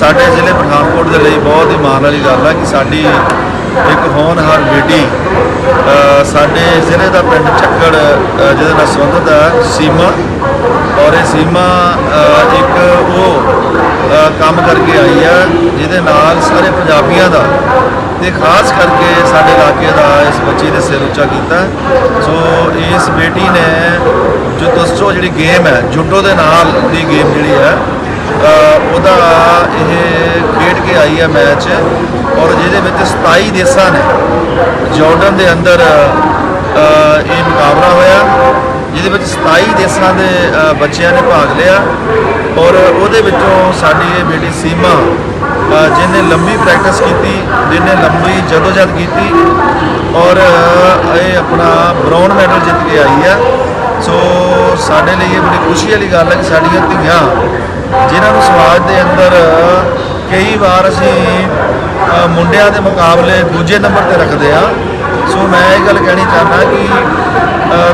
ਸਾਡੇ ਜ਼ਿਲ੍ਹੇ ਪਠਾਨਕੋਟ ਦੇ ਲਈ ਬਹੁਤ ਹੀ ਮਾਣ ਵਾਲੀ ਗੱਲ ਹੈ ਕਿ ਸਾਡੀ ਇੱਕ ਹੋਣਹਾਰ ਬੇਟੀ ਸਾਡੇ ਜ਼ਿਲ੍ਹੇ ਦਾ ਪਿੰਡ ਚੱਕੜ ਜਿਹਦੇ ਨਾਲ ਸੰਬੰਧਿਤ ਹੈ, ਸੀਮਾ। ਔਰ ਇਹ ਸੀਮਾ ਇੱਕ ਉਹ ਕੰਮ ਕਰਕੇ ਆਈ ਹੈ, ਜਿਹਦੇ ਨਾਲ ਸਾਰੇ ਪੰਜਾਬੀਆਂ ਦਾ ਤੇ ਖਾਸ ਕਰਕੇ ਸਾਡੇ ਇਲਾਕੇ ਦਾ ਇਸ ਬੱਚੀ ਦੇ ਸਿਰ ਉੱਚਾ ਕੀਤਾ। ਸੋ ਇਸ ਬੇਟੀ ਨੇ ਜੋ ਦੋਸਤੋ ਜਿਹੜੀ ਗੇਮ ਹੈ, ਜੁੱਡੋ ਦੇ ਨਾਲ ਦੀ ਗੇਮ ਜਿਹੜੀ ਹੈ ਉਹਦਾ ਇਹ ਖੇਡ ਕੇ ਆਈ ਹੈ ਮੈਚ ਔਰ ਜਿਹਦੇ ਵਿੱਚ 27 ਦੇਸ਼ਾਂ ਨੇ ਜਾਰਡਨ ਦੇ ਅੰਦਰ ਇਹ ਮੁਕਾਬਲਾ ਹੋਇਆ, ਜਿਹਦੇ ਵਿੱਚ 27 ਦੇਸ਼ਾਂ ਦੇ ਬੱਚਿਆਂ ਨੇ ਭਾਗ ਲਿਆ ਔਰ ਉਹਦੇ ਵਿੱਚੋਂ ਸਾਡੀ ਇਹ ਬੇਟੀ ਸੀਮਾ ਜਿਹਨੇ ਲੰਮੀ ਪ੍ਰੈਕਟਿਸ ਕੀਤੀ, ਜਿਹਨੇ ਲੰਬੀ ਜਦੋਜਦ ਕੀਤੀ ਔਰ ਇਹ ਆਪਣਾ ਬ੍ਰੌਨ ਮੈਡਲ ਜਿੱਤ ਕੇ ਆਈ ਹੈ ਸੋ ਸਾਡੇ ਲਈ ਇਹ ਬੜੀ ਖੁਸ਼ੀ ਵਾਲੀ ਗੱਲ ਹੈ ਕਿ ਸਾਡੀਆਂ ਧੀਆਂ, ਜਿਨ੍ਹਾਂ ਨੂੰ ਸਮਾਜ ਦੇ ਅੰਦਰ ਕਈ ਵਾਰ ਅਸੀਂ ਮੁੰਡਿਆਂ ਦੇ ਮੁਕਾਬਲੇ ਦੂਜੇ ਨੰਬਰ ਤੇ ਰੱਖਦੇ ਆ ਸੋ ਮੈਂ ਇਹ ਗੱਲ ਕਹਿਣੀ ਚਾਹੁੰਦਾ ਕਿ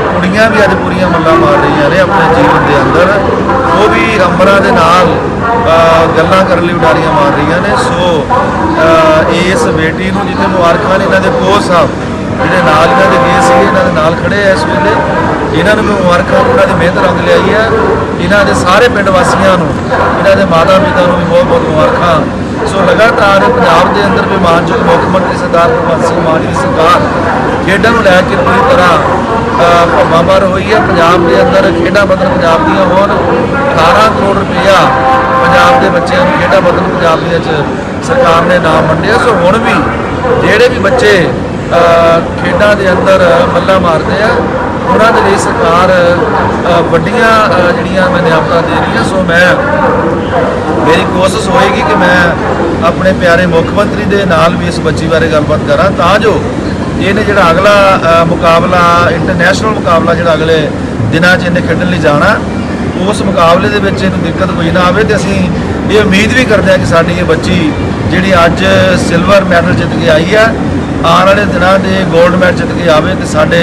ਕੁੜੀਆਂ ਵੀ ਅੱਜ ਪੂਰੀਆਂ ਮੱਲਾਂ ਮਾਰ ਰਹੀਆਂ ਨੇ ਆਪਣੇ ਜੀਵਨ ਦੇ ਅੰਦਰ। ਉਹ ਵੀ ਅੰਬਰਾਂ ਦੇ ਨਾਲ ਗੱਲਾਂ ਕਰਨ ਲਈ ਉਡਾਰੀਆਂ ਮਾਰ ਰਹੀਆਂ ਨੇ। ਸੋ ਇਸ ਬੇਟੀ ਨੂੰ ਜਿੱਥੇ ਮੁਬਾਰਕਾਂ ਨੇ, ਇਹਨਾਂ ਦੇ ਕੋਚ ਸਾਹਿਬ, ਜਿਹੜੇ ਨਾਲ ਇਹਨਾਂ ਦੇ ਗਏ ਇਹਨਾਂ ਦੇ ਨਾਲ ਖੜੇ ਆ ਇਸ ਵੇਲੇ। ਇਹਨਾਂ ਨੂੰ ਵੀ ਮੁਬਾਰਕਾਂ, ਉਹਨਾਂ ਦੀ ਮਿਹਨਤ ਰੰਗ ਲਿਆਈ ਹੈ ਇਹਨਾਂ ਦੇ ਸਾਰੇ ਪਿੰਡ ਵਾਸੀਆਂ ਨੂੰ, ਇਹਨਾਂ ਦੇ ਮਾਤਾ ਪਿਤਾ ਨੂੰ ਵੀ ਬਹੁਤ ਬਹੁਤ ਮੁਬਾਰਕਾਂ। ਸੋ ਲਗਾਤਾਰ ਪੰਜਾਬ ਦੇ ਅੰਦਰ ਵੀ ਮਾਨਯੋਗ ਮੁੱਖ ਮੰਤਰੀ ਸਰਦਾਰ ਭਗਵੰਤ ਸਿੰਘ ਮਾਨ ਜੀ ਦੀ ਸਰਕਾਰ ਖੇਡਾਂ ਨੂੰ ਲੈ ਕੇ ਪੂਰੀ ਤਰ੍ਹਾਂ ਭੰਮਾਂ ਭਰ ਹੋਈ ਹੈ ਪੰਜਾਬ ਦੇ ਅੰਦਰ ਖੇਡਾਂ ਬਦਲ ਪੰਜਾਬ ਦੀਆਂ ਹੋਣ 18 ਕਰੋੜ ਰੁਪਇਆ ਪੰਜਾਬ ਦੇ ਬੱਚਿਆਂ ਨੂੰ ਖੇਡਾਂ ਬਦਲ ਪੰਜਾਬ ਦੇ ਵਿੱਚ ਸਰਕਾਰ ਨੇ ਨਾਮ ਵੰਡਿਆ। ਸੋ ਹੁਣ ਵੀ ਜਿਹੜੇ ਵੀ ਬੱਚੇ ਖੇਡਾਂ ਦੇ ਅੰਦਰ ਮੱਲਾ ਮਾਰਦੇ ਆ। ਉਹਨਾਂ ਦੇ ਲਈ ਸਰਕਾਰ ਵੱਡੀਆਂ ਜਿਹੜੀਆਂ ਮੈਂ ਨਿਯਮਤਾਂ ਦੇ ਰਹੀ ਹਾਂ ਸੋ ਮੈਂ ਮੇਰੀ ਕੋਸ਼ਿਸ਼ ਹੋਏਗੀ ਕਿ ਮੈਂ ਆਪਣੇ ਪਿਆਰੇ ਮੁੱਖ ਮੰਤਰੀ ਦੇ ਨਾਲ ਵੀ ਇਸ ਬੱਚੀ ਬਾਰੇ ਗੱਲਬਾਤ ਕਰਾਂ, ਤਾਂ ਜੋ ਇਹਨੇ ਜਿਹੜਾ ਅਗਲਾ ਮੁਕਾਬਲਾ ਇੰਟਰਨੈਸ਼ਨਲ ਮੁਕਾਬਲਾ ਜਿਹੜਾ ਅਗਲੇ ਦਿਨਾਂ 'ਚ ਇਹਨੇ ਖੇਡਣ ਲਈ ਜਾਣਾ, ਉਸ ਮੁਕਾਬਲੇ ਦੇ ਵਿੱਚ ਇਹਨੂੰ ਦਿੱਕਤ ਕੋਈ ਨਾ ਆਵੇ ਤੇ ਅਸੀਂ ਇਹ ਉਮੀਦ ਵੀ ਕਰਦੇ ਹਾਂ ਕਿ ਸਾਡੀ ਇਹ ਬੱਚੀ ਜਿਹੜੀ ਅੱਜ ਸਿਲਵਰ ਮੈਡਲ ਜਿੱਤ ਕੇ ਆਈ ਆ ਆਉਣ ਵਾਲੇ ਦਿਨਾਂ ਦੇ ਗੋਲਡ ਮੈਡਲ ਜਿੱਤ ਕੇ ਆਵੇ ਤੇ ਸਾਡੇ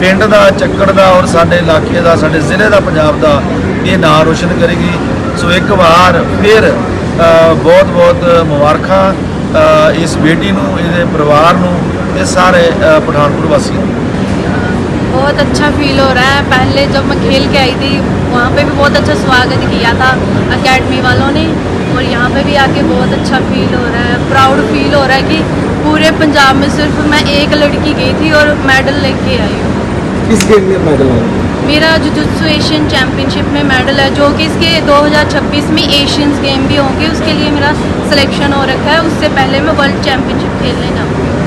ਪਿੰਡ ਦਾ, ਚੱਕੜ ਦਾ ਔਰ ਸਾਡੇ ਇਲਾਕੇ ਦਾ, ਸਾਡੇ ਜ਼ਿਲ੍ਹੇ ਦਾ, ਪੰਜਾਬ ਦਾ ਇਹ ਨਾਂ ਰੋਸ਼ਨ ਕਰੇਗੀ। ਸੋ ਇੱਕ ਵਾਰ ਫਿਰ ਬਹੁਤ-ਬਹੁਤ ਮੁਬਾਰਕਾਂ ਇਸ ਬੇਟੀ ਨੂੰ, ਇਹਦੇ ਪਰਿਵਾਰ ਨੂੰ ਤੇ ਸਾਰੇ ਪਠਾਨਕੋਟ ਵਾਸੀਆਂ ਨੂੰ। बहुत अच्छा फील हो रहा है पहले जब मैं खेल के आई थी वहाँ ਵੀ ਬਹੁਤ ਅੱਛਾ ਸਵਾਗਤ ਕੀਤਾ किया था अकेडमी वालों ने और यहाँ पे भी आके बहुत अच्छा फील हो रहा है प्राउड फील हो रहा है कि पूरे पंजाब में सिर्फ़ मैं एक लड़की गई थी और मेडल लेके आई हूँ। किस गेम में मेडल आया? मेरा जुजुत्सु एशियन चैम्पियनशिप में मेडल है जो कि इसके 2026 में एशियंस गेम भी होंगे उसके लिए मेरा सिलेक्शन हो रखा है। उससे पहले मैं वर्ल्ड चैम्पियनशिप खेलने जाऊँगी।